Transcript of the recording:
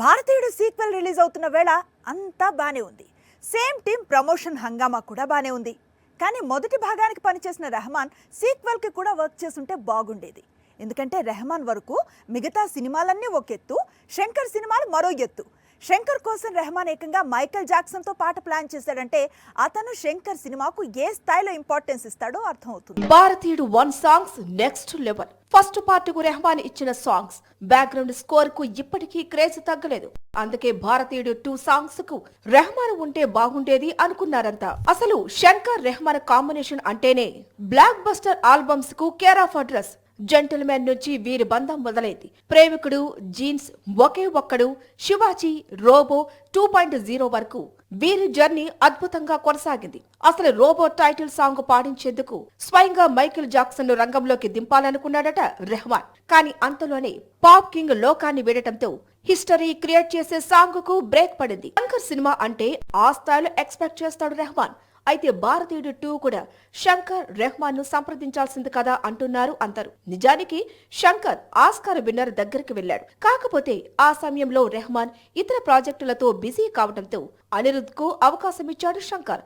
భారతీయుడు sequel release అవుతున్న వేళ అంతా బానే ఉంది. సేమ్ టీం ప్రమోషన్ హంగామా కూడా బానే ఉంది. కానీ మొదటి భాగానికి పనిచేసిన రెహమాన్ సీక్వెల్కి కూడా వర్క్ చేస్తుంటే బాగుండేది. ఎందుకంటే రెహమాన్ వరకు మిగతా సినిమాలన్నీ ఒక ఎత్తు శంకర్ సినిమాలు మరో ఎత్తు. శంకర్ కోసం రెహమాన్ ఏకంగా మైకేల్ జాక్సన్తో పాట ప్లాన్ చేశాడంటే అతను శంకర్ సినిమాకు ఏ స్థాయిలో ఇంపార్టెన్స్ ఇస్తాడో అర్థమవుతుంది. Bharateeyudu one songs next level. First పార్ట్కు Rahman ఇచ్చిన సాంగ్స్. బ్యాక్గ్రౌండ్ స్కోర్కు ఇప్పటికీ క్రేజ్ తగ్గలేదు. అందుకే భారతీయుడు టూ సాంగ్స్కు రెహమాన్ ఉంటే బాగుండేది అనుకున్నారంతా అసలు శంకర్ రెహమాన్ కాంబినేషన్ అంటేనే బ్లాక్ బస్టర్ ఆల్బమ్స్కు కేర్ ఆఫ్ అడ్రస్. జెంటిల్మెన్ నుంచి వీరి బంధం మొదలైంది. Premikudu Jeans Oke Okkadu Sivaji Robo two point zero వరకు వీరి జర్నీ అద్భుతంగా కొనసాగింది. అసలు రోబో టైటిల్ సాంగ్ పాడించేందుకు స్వయంగా మైకేల్ జాక్సన్ను రంగంలోకి దింపాలనుకున్నాడట రెహమాన్. కానీ అంతలోనే పాప్ కింగ్ లోకాన్ని వీడటంతో హిస్టరీ క్రియేట్ చేసే సాంగ్కు బ్రేక్ పడింది. శంకర్ సినిమా అంటే ఆ స్థాయిలో ఎక్స్పెక్ట్ చేస్తాడు రెహమాన్. అయితే భారతీయుడు టూ కూడా శంకర్ రెహమాన్ను సంప్రదించాల్సింది కదా అంటున్నారు అందరూ. నిజానికి శంకర్ ఆస్కార్ విన్నర్ దగ్గరికి వెళ్ళాడు కాకపోతే ఆ సమయంలో రెహమాన్ ఇతర ప్రాజెక్టులతో బిజీ కావడంతో అనిరుద్కు అవకాశమిచ్చాడు శంకర్.